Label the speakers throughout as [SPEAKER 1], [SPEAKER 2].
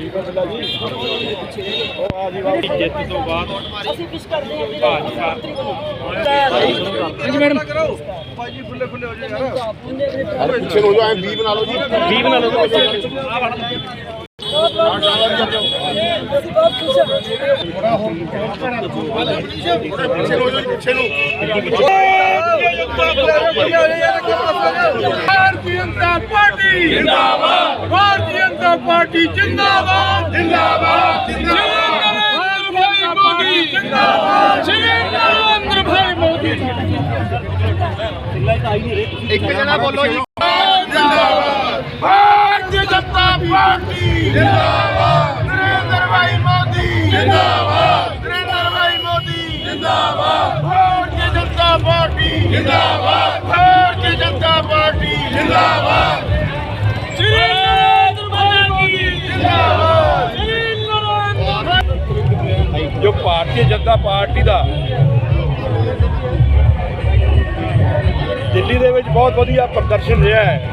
[SPEAKER 1] ਠੀਕ ਹੋ ਬਿੱਲਾ ਜੀ? ਉਹ ਆ ਜੀ ਬਾਬੂ
[SPEAKER 2] ਜਿੱਤ ਤੋਂ ਬਾਅਦ
[SPEAKER 3] ਅਸੀਂ ਵਿਸ਼ ਕਰਦੇ ਹਾਂ ਵੀਰੇ
[SPEAKER 2] ਭਾਜਪਾ
[SPEAKER 3] ਹਾਂਜੀ ਮੈਡਮ।
[SPEAKER 1] ਭਾਜੀ ਫੁੱਲੇ ਫੁੱਲੇ ਹੋ ਜਾਓ ਯਾਰ। ਪਿੱਛੇ ਨੂੰ ਜਾਓ ਐ 20 ਬਣਾ ਲਓ ਜੀ।
[SPEAKER 2] 20 ਬਣਾ ਲਓ
[SPEAKER 3] ਅਸੀਂ
[SPEAKER 2] ਭਾਰਤੀ ਜਨਤਾ ਪਾਰਟੀ ਜਿੰਦਾਬਾਦ ਭਾਰਤੀ ਜਨਤਾ ਪਾਰਟੀ ਜਿੰਦਾਬਾਦ ਜਿੰਦਾਬਾਦ ਜਿੰਦਾਬਾਦ ਭਾਈ ਮੋਦੀ ਜਿੰਦਾਬਾਦ ਸ਼੍ਰੀ ਨਰਿੰਦਰ ਭਾਈ ਮੋਦੀ
[SPEAKER 1] ਇੱਕ ਜਣਾ ਬੋਲੋ
[SPEAKER 2] ਜਿੰਦਾਬਾਦ ਪਾਰਟੀ ਜਿੰਦਾਬਾਦ। ਨਰਿੰਦਰ ਭਾਈ ਮੋਦੀ। ਜਿੰਦਾਬਾਦ। ਨਰਿੰਦਰ ਭਾਈ ਮੋਦੀ। ਜਿੰਦਾਬਾਦ। ਭਾਰਤੀ ਜਨਤਾ ਪਾਰਟੀ। ਜਿੰਦਾਬਾਦ। ਭਾਰਤੀ ਜਨਤਾ ਪਾਰਟੀ। ਜਿੰਦਾਬਾਦ। ਸ਼੍ਰੀ ਨਰਿੰਦਰ ਭਾਈ ਮੋਦੀ। ਜਿੰਦਾਬਾਦ। ਸ਼੍ਰੀ ਨਰਿੰਦਰ
[SPEAKER 1] ਜੋ ਭਾਰਤੀ ਜਨਤਾ ਪਾਰਟੀ ਦਾ ਦਿੱਲੀ ਦੇ ਵਿੱਚ ਬਹੁਤ ਵਧੀਆ ਪ੍ਰਦਰਸ਼ਨ ਰਿਹਾ ਹੈ।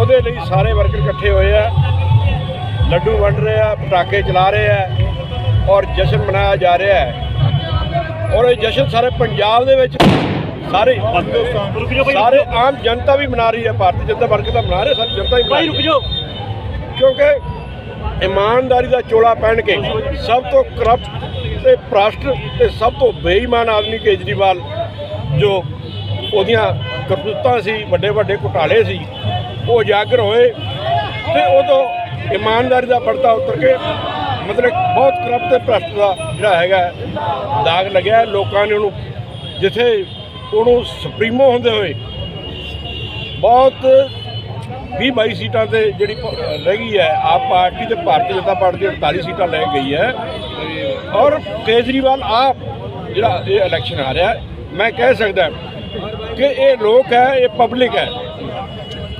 [SPEAKER 1] ਉਹਦੇ ਲਈ ਸਾਰੇ ਵਰਕਰ ਇਕੱਠੇ ਹੋਏ ਆ। ਲੱਡੂ ਵੰਡ ਰਹੇ ਆ ਪਟਾਕੇ ਚਲਾ ਰਹੇ ਆ ਔਰ ਜਸ਼ਨ ਮਨਾਇਆ ਜਾ ਰਿਹਾ ਹੈ। ਔਰ ਇਹ ਜਸ਼ਨ ਸਾਰੇ ਪੰਜਾਬ ਦੇ ਵਿੱਚ ਸਾਰੇ ਸਾਰੇ ਆਮ ਜਨਤਾ ਵੀ ਮਨਾ ਰਹੀ ਹੈ ਭਾਰਤੀ ਜਨਤਾ ਵਰਕਰ ਤਾਂ ਮਨਾ ਰਹੇ ਸਾਰੀ ਜਨਤਾ ਹੀ ਰਹੀ ਹੈ।
[SPEAKER 2] ਜਾਓ।
[SPEAKER 1] ਕਿਉਂਕਿ ਇਮਾਨਦਾਰੀ ਦਾ ਚੋਲਾ ਪਹਿਨ ਕੇ ਸਭ ਤੋਂ ਕਰਪਟ ਤੇ ਭ੍ਰਸ਼ਟ ਤੇ ਸਭ ਤੋਂ ਬੇਈਮਾਨ ਆਦਮੀ ਕੇਜਰੀਵਾਲ ਜੋ ਉਹਦੀਆਂ ਕਰਤੂਤਾਂ ਸੀ, ਵੱਡੇ ਵੱਡੇ ਘੁਟਾਲੇ ਸੀ, ਉਹ ਉਜਾਗਰ ਹੋਏ ਤੇ ਉਦੋਂ ਇਮਾਨਦਾਰੀ ਦਾ ਪਰਦਾ ਉਤਰ ਕੇ ਮਤਲਬ ਬਹੁਤ ਕਰਪਟ ਤੇ ਭ੍ਰਸ਼ਟ ਦਾ ਜਿਹੜਾ ਹੈਗਾ ਦਾਗ ਲੱਗਿਆ ਲੋਕਾਂ ਨੇ ਉਹਨੂੰ ਜਿੱਥੇ ਉਹਨੂੰ ਸੁਪਰੀਮੋ ਹੁੰਦੇ ਹੋਏ ਬਹੁਤ 20 22 ਸੀਟਾਂ ਤੇ ਜਿਹੜੀ ਪ- ਰਹਿ ਗਈ ਹੈ, ਆਪ ਪਾਰਟੀ ਤੇ ਭਾਰਤੀ ਜਨਤਾ ਪਾਰਟੀ 48 ਸੀਟਾਂ ਲੈ ਗਈ ਹੈ। ਔਰ ਕੇਜਰੀਵਾਲ ਆਪ ਜਿਹੜਾ ਇਹ ਇਲੈਕਸ਼ਨ ਆ ਰਿਹਾ ਮੈਂ ਕਹਿ ਸਕਦਾ ਕਿ ਇਹ ਲੋਕ ਹੈ ਇਹ ਪਬਲਿਕ ਹੈ।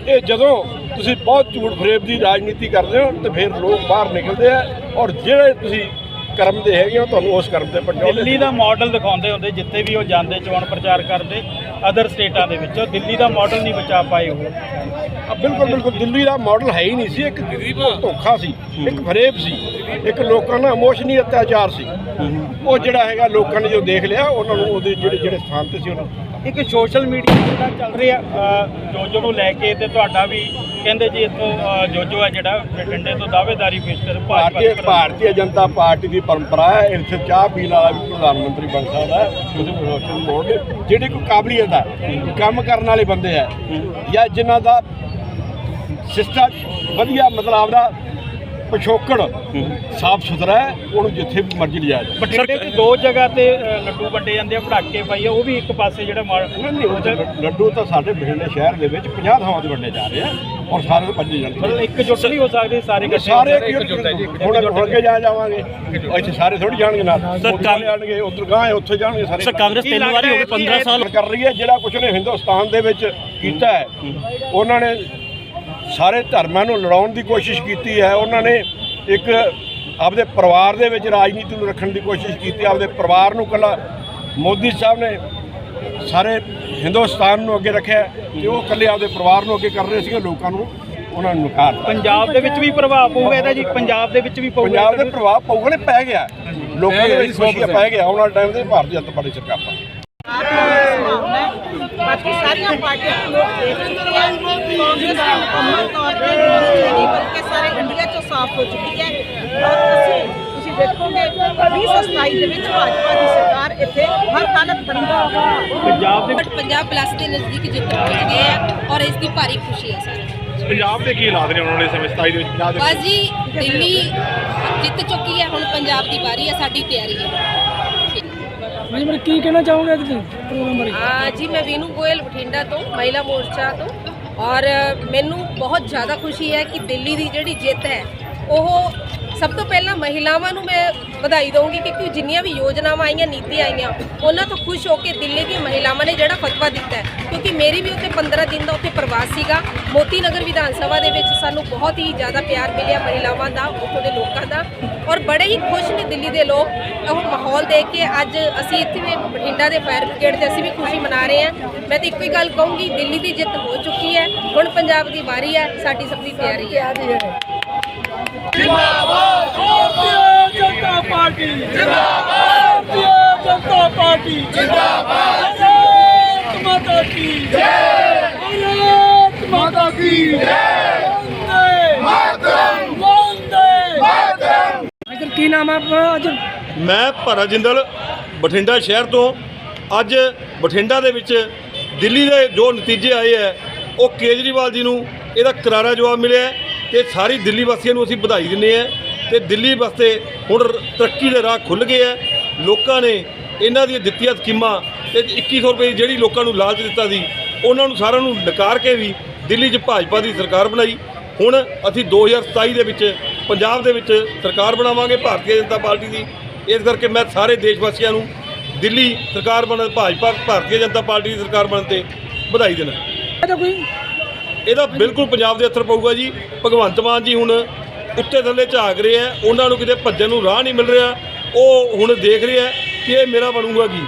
[SPEAKER 1] ਇਹ ਜਦੋਂ ਤੁਸੀਂ ਬਹੁਤ ਝੂਠ ਫਰੇਬ ਦੀ ਰਾਜਨੀਤੀ ਕਰਦੇ ਹੋ ਤੇ ਫਿਰ ਲੋਕ ਬਾਹਰ ਨਿਕਲਦੇ ਆ ਔਰ ਜਿਹੜੇ ਤੁਸੀਂ ਕਰਮ ਦੇ ਹੈਗੇ ਹੋ ਤੁਹਾਨੂੰ ਉਸ ਕਰਮ ਤੇ ਪਹੁੰਚਾਉਂਦੇ
[SPEAKER 2] ਦਿੱਲੀ ਦਾ ਮਾਡਲ ਦਿਖਾਉਂਦੇ ਹੁੰਦੇ ਜਿੱਥੇ ਵੀ ਉਹ ਜਾਂਦੇ ਚੋਣ ਪ੍ਰਚਾਰ ਕਰਦੇ ਅਦਰ ਸਟੇਟਾਂ ਦੇ ਵਿੱਚ। ਦਿੱਲੀ ਦਾ ਮਾਡਲ ਨਹੀਂ ਬਚਾ ਪਾਏ ਉਹ।
[SPEAKER 1] ਆ, ਬਿਲਕੁਲ ਬਿਲਕੁਲ। ਦਿੱਲੀ ਦਾ ਮਾਡਲ ਹੈ ਹੀ ਨਹੀਂ ਸੀ। ਇੱਕ ਧੋਖਾ ਸੀ ਇੱਕ ਫਰੇਬ ਸੀ। ਇੱਕ ਲੋਕਾਂ ਨਾਲ ਇਮੋਸ਼ਨੀ ਅਤਿਆਚਾਰ ਸੀ। ਉਹ ਜਿਹੜਾ ਹੈਗਾ ਲੋਕਾਂ ਨੇ ਜੋ ਦੇਖ ਲਿਆ ਉਹਨਾਂ ਨੂੰ ਉਹਦੇ ਜਿਹੜੇ ਜਿਹੜੇ ਸਥਾਨ ਤੇ ਸੀ ਉਹਨਾਂ
[SPEAKER 2] ਇੱਕ ਸੋਸ਼ਲ ਮੀਡੀਆ ਜਿਹੜਾ ਚੱਲ ਰਿਹਾ ਜੋਜੋ ਨੂੰ ਲੈ ਕੇ ਤੇ ਤੁਹਾਡਾ ਵੀ ਕਹਿੰਦੇ ਜੀ ਇੱਥੋਂ ਜੋਜੋ ਹੈ ਜਿਹੜਾ ਬਠਿੰਡੇ ਤੋਂ ਦਾਅਵੇਦਾਰੀ ਪੇਸ਼ ਕਰ
[SPEAKER 1] ਭਾਰਤੀ। ਭਾਰਤੀ ਜਨਤਾ ਪਾਰਟੀ ਦੀ ਪਰੰਪਰਾ ਹੈ ਇੱਥੇ ਚਾਹ ਪੀਣ ਵਾਲਾ ਵੀ ਪ੍ਰਧਾਨ ਮੰਤਰੀ ਬਣ ਸਕਦਾ ਹੈ ਤੁਸੀਂ ਪ੍ਰੋਫੈਸ਼ਨ ਦੇ ਜਿਹੜੇ ਕੋਈ ਕਾਬਲੀਅਤ ਹੈ ਕੰਮ ਕਰਨ ਵਾਲੇ ਬੰਦੇ ਹੈ ਜਾਂ ਜਿਨ੍ਹਾਂ ਦਾ ਸਿਸਟਮ ਵਧੀਆ ਮਤਲਬ ਆਪਦਾ ਪਿਛੋਕੜ ਸਾਫ਼ ਸੁਥਰਾ ਹੈ ਉਹਨੂੰ ਜਿੱਥੇ ਵੀ ਮਰਜ਼ੀ ਲਿਜਾਇਆ ਜਾਏ
[SPEAKER 2] ਬਠਿੰਡੇ 'ਚ ਦੋ ਜਗ੍ਹਾ ਤੇ ਲੱਡੂ ਵੰਡੇ ਜਾਂਦੇ ਆ ਪੜਾਕੇ ਪਾਈਏ ਉਹ ਵੀ ਇੱਕ ਪਾਸੇ ਜਿਹੜਾ
[SPEAKER 1] ਲੱਡੂ ਤਾਂ ਸਾਡੇ ਬਠਿੰਡੇ ਸ਼ਹਿਰ ਦੇ ਵਿੱਚ 50 ਥਾਵਾਂ ਤੇ ਵੰਡੇ ਜਾ ਰਹੇ ਆ ਔਰ ਸਾਰੇ ਪੰਜੇ ਜਾਂਦੇ
[SPEAKER 2] ਮਤਲਬ ਇੱਕ ਜੁੱਟ ਨਹੀਂ ਹੋ ਸਕਦੇ ਸਾਰੇ ਇਕੱਠੇ
[SPEAKER 1] ਸਾਰੇ
[SPEAKER 2] ਹੋ ਸਕਦੇ।
[SPEAKER 1] ਹੁਣ ਹੁਣ ਕੇ ਜਾ ਜਾਵਾਂਗੇ। ਇੱਥੇ ਸਾਰੇ ਥੋੜੀ ਜਾਣਗੇ ਨਾਲ। ਉੱਧਰ ਜਾਣਗੇ ਉਧਰ ਗਾਂ ਹੈ ਉੱਥੇ ਜਾਣਗੇ ਸਾਰੇ।
[SPEAKER 2] ਸਰ, ਕਾਂਗਰਸ ਤਿੰਨ ਵਾਰੀ ਹੋ ਗਏ, 15 ਸਾਲ
[SPEAKER 1] ਕਰ ਰਹੀ ਹੈ ਜਿਹੜਾ ਕੁਝ ਨੇ ਹਿੰਦੁਸਤਾਨ ਦੇ ਵਿੱਚ ਕੀਤਾ ਹੈ। ਉਹਨਾਂ ਨੇ ਸਾਰੇ ਧਰਮਾਂ ਨੂੰ ਲੜਾਉਣ ਦੀ ਕੋਸ਼ਿਸ਼ ਕੀਤੀ ਹੈ। ਉਹਨਾਂ ਨੇ ਇੱਕ ਆਪਦੇ ਪਰਿਵਾਰ ਦੇ ਵਿੱਚ ਰਾਜਨੀਤੀ ਨੂੰ ਰੱਖਣ ਦੀ ਕੋਸ਼ਿਸ਼ ਕੀਤੀ। ਆਪਦੇ ਪਰਿਵਾਰ ਨੂੰ ਕੱਲਾ ਮੋਦੀ ਸਾਹਿਬ ਨੇ ਸਾਰੇ ਹਿੰਦੁਸਤਾਨ ਨੂੰ ਅੱਗੇ ਰੱਖਿਆ ਤੇ ਉਹ ਇਕੱਲੇ ਆਪਦੇ ਪਰਿਵਾਰ ਨੂੰ ਅੱਗੇ ਕਰ ਰਹੇ ਸੀਗੇ। ਲੋਕਾਂ ਨੂੰ ਉਹਨਾਂ ਨੂੰ ਨਕਾਰਤਾ
[SPEAKER 2] ਪੰਜਾਬ ਦੇ ਵਿੱਚ ਵੀ ਪ੍ਰਭਾਵ ਪਊਗਾ ਇਹਦਾ ਜੀ? ਪੰਜਾਬ ਦੇ ਵਿੱਚ ਵੀ ਪਊਗਾ
[SPEAKER 1] ਪੰਜਾਬ ਦੇ ਪ੍ਰਭਾਵ ਪਊਗਾ ਨੇ ਪੈ ਗਿਆ। ਲੋਕਾਂ ਦੇ ਵਿੱਚ ਖੁਸ਼ੀ ਪੈ ਗਿਆ। ਆਉਣ ਵਾਲੇ ਟਾਈਮ ਤੇ ਭਾਰਤੀ ਜਨਤਾ ਪਾਰਟੀ ਸਰਕਾਰ ਪਾਵੇ
[SPEAKER 3] ਬਾਕੀ ਸਾਰੀਆਂ ਪਾਰਟੀਆਂ ਨੂੰ ਲੋਕ ਦੇਖ ਚੁੱਕੇ ਹਨ ਕਾਂਗਰਸ ਦੀ ਮੁਕੰਮਲ ਤੌਰ ਤੇ ਨਹੀਂ ਬਲਕਿ ਸਾਰੇ ਇੰਡੀਆ ਚੋਂ ਸਾਫ਼ ਹੋ ਚੁੱਕੀ ਹੈ ਔਰ ਅਸੀਂ ਤੁਸੀਂ ਦੇਖੋਗੇ 2027 ਦੇ ਵਿੱਚ ਭਾਜਪਾ ਦੀ ਸਰਕਾਰ ਇੱਥੇ ਹਰ ਹਾਲਤ ਬਣੇਗੀ
[SPEAKER 2] ਪੰਜਾਬ ਦੇ
[SPEAKER 4] ਬਟ ਪੰਜਾਬ ਪਲੱਸ ਦੇ ਨਜ਼ਦੀਕ ਜਿੱਤ ਪਹੁੰਚ ਗਏ ਆ ਔਰ ਇਸ ਦੀ ਭਾਰੀ ਖੁਸ਼ੀ ਹੈ ਸਾਨੂੰ
[SPEAKER 1] ਪੰਜਾਬ ਦੇ ਕੀ ਹਾਲਾਤ ਨੇ ਆਉਣ ਵਾਲੇ ਸਮੇਂ 27 ਦੇ ਵਿੱਚ ਪੰਜਾਬ ਦੇ
[SPEAKER 4] ਬਸ ਜੀ ਦਿੱਲੀ ਜਿੱਤ ਚੁੱਕੀ ਹੈ ਹੁਣ ਪੰਜਾਬ ਦੀ ਵਾਰੀ ਹੈ ਸਾਡੀ ਤਿਆਰੀ ਹੈ।
[SPEAKER 3] ਹਾਂਜੀ ਮੈਂ ਕੀ ਕਹਿਣਾ ਚਾਹੋਗੇ ਅੱਜ ਪ੍ਰੋਗਰਾਮ ਬਾਰੇ?
[SPEAKER 5] ਆ ਜੀ, ਮੈਂ ਵੀਨੂ ਗੋਇਲ ਬਠਿੰਡਾ ਤੋਂ, ਮਹਿਲਾ ਮੋਰਚਾ ਤੋਂ। ਔਰ ਮੈਨੂੰ ਬਹੁਤ ਜ਼ਿਆਦਾ ਖੁਸ਼ੀ ਹੈ ਕਿ ਦਿੱਲੀ ਦੀ ਜਿਹੜੀ ਜਿੱਤ ਹੈ, ਉਹ ਸਭ ਤੋਂ ਪਹਿਲਾਂ ਮਹਿਲਾਵਾਂ ਨੂੰ ਮੈਂ ਵਧਾਈ ਦਊਂਗੀ ਕਿਉਂਕਿ ਜਿੰਨੀਆਂ ਵੀ ਯੋਜਨਾਵਾਂ ਆਈਆਂ ਨੀਤੀ ਆਈਆਂ, ਉਹਨਾਂ ਤੋਂ ਖੁਸ਼ ਹੋ ਕੇ ਦਿੱਲੀ ਦੀ ਮਹਿਲਾਵਾਂ ਨੇ ਜਿਹੜਾ ਫਤਵਾ ਦਿੱਤਾ ਕਿਉਂਕਿ ਮੇਰੀ ਵੀ ਉੱਥੇ 15 ਦਿਨ ਦਾ ਉੱਥੇ ਪ੍ਰਵਾਸ ਸੀਗਾ। ਮੋਤੀ ਨਗਰ ਵਿਧਾਨ ਸਭਾ ਦੇ ਵਿੱਚ ਸਾਨੂੰ ਬਹੁਤ ਹੀ ਜ਼ਿਆਦਾ ਪਿਆਰ ਮਿਲਿਆ ਮਹਿਲਾਵਾਂ ਦਾ, ਉੱਥੋਂ ਦੇ ਲੋਕਾਂ ਦਾ। ਔਰ ਬੜੇ ਹੀ ਖੁਸ਼ ਨੇ ਦਿੱਲੀ ਦੇ ਲੋਕ। ਉਹ ਮਾਹੌਲ ਦੇਖ ਕੇ ਅੱਜ ਅਸੀਂ ਇੱਥੇ ਵੀ ਬਠਿੰਡਾ ਦੇ ਫਾਇਰ ਬ੍ਰਿਗੇਡ ਤੇ ਅਸੀਂ ਵੀ ਖੁਸ਼ੀ ਮਨਾ ਰਹੇ ਹਾਂ। ਮੈਂ ਤਾਂ ਇੱਕੋ ਹੀ ਗੱਲ ਕਹੂੰਗੀ, ਦਿੱਲੀ ਦੀ ਜਿੱਤ ਹੋ ਚੁੱਕੀ ਹੈ। ਹੁਣ ਪੰਜਾਬ ਦੀ ਵਾਰੀ ਹੈ, ਸਾਡੀ ਸਭ ਦੀ ਤਿਆਰੀ ਹੈ।
[SPEAKER 6] ਭਾਰਤੀ ਜਨਤਾ ਪਾਰਟੀ ਜਿੰਦਾਬਾਦ ਭਾਰਤੀ ਜਨਤਾ ਪਾਰਟੀ ਜਿੰਦਾਬਾਦ ਭਾਰਤ ਮਾਤਾ ਕੀ ਜੈ ਭਾਰਤ ਮਾਤਾ ਕੀ ਜੈ ਵੰਦੇ ਮਾਤਰਮ ਵੰਦੇ ਮਾਤਰਮ ਕੀ ਨਾਮ ਹੈ ਅੱਜ
[SPEAKER 7] ਮੈਂ ਭਰਾ ਜਿੰਦਲ ਬਠਿੰਡਾ ਸ਼ਹਿਰ ਤੋਂ ਅੱਜ ਬਠਿੰਡਾ ਦੇ ਵਿੱਚ ਦਿੱਲੀ ਦੇ ਜੋ ਨਤੀਜੇ ਆਏ ਹੈ, ਉਹ ਕੇਜਰੀਵਾਲ ਜੀ ਨੂੰ ਇਹਦਾ ਕਰਾਰਾ ਜਵਾਬ ਮਿਲਿਆ ਤੇ ਸਾਰੀ ਦਿੱਲੀ ਵਾਸੀਆਂ ਨੂੰ ਅਸੀਂ ਵਧਾਈ ਦਿੰਦੇ ਹਾਂ ਤੇ ਦਿੱਲੀ ਵਾਸਤੇ ਹੁਣ ਤਰੱਕੀ ਦੇ ਰਾਹ ਖੁੱਲ ਗਏ ਹੈ। ਲੋਕਾਂ ਨੇ ਇਹਨਾਂ ਦੀਆਂ ਦਿੱਤੀਆਂ ਸਕੀਮਾਂ ਤੇ 2100 ਰੁਪਏ ਜਿਹੜੀ ਲੋਕਾਂ ਨੂੰ ਲਾਲਚ ਦਿੱਤਾ ਸੀ, ਉਹਨਾਂ ਨੂੰ ਸਾਰਿਆਂ ਨੂੰ ਨਕਾਰ ਕੇ ਵੀ ਦਿੱਲੀ 'ਚ ਭਾਜਪਾ ਦੀ ਸਰਕਾਰ ਬਣਾਈ। ਹੁਣ ਅਸੀਂ 2027 ਦੇ ਵਿੱਚ ਪੰਜਾਬ ਦੇ ਵਿੱਚ ਸਰਕਾਰ ਬਣਾਵਾਂਗੇ, ਭਾਰਤੀ ਜਨਤਾ ਪਾਰਟੀ ਦੀ। ਇਸ ਕਰਕੇ ਮੈਂ ਸਾਰੇ ਦੇਸ਼ ਵਾਸੀਆਂ ਨੂੰ ਦਿੱਲੀ ਸਰਕਾਰ ਬਣਨ, ਭਾਜਪਾ ਭਾਰਤੀ ਜਨਤਾ ਪਾਰਟੀ ਦੀ ਸਰਕਾਰ ਬਣਨ ਤੇ ਵਧਾਈ ਦੇਣਾ
[SPEAKER 6] ਕੋਈ
[SPEAKER 7] ਇਹਦਾ ਬਿਲਕੁਲ ਪੰਜਾਬ ਦੇ ਅਸਰ ਪਊਗਾ ਜੀ। ਭਗਵੰਤ ਮਾਨ ਜੀ ਹੁਣ ਉੱਤੇ ਥੱਲੇ ਝਾਕ ਰਹੇ ਆ। ਉਹਨਾਂ ਨੂੰ ਕਿਤੇ ਭੱਜਣ ਨੂੰ ਰਾਹ ਨਹੀਂ ਮਿਲ ਰਿਹਾ। ਉਹ ਹੁਣ ਦੇਖ ਰਿਹਾ ਕਿ ਇਹ ਮੇਰਾ ਬਣੂਗਾ ਕੀ?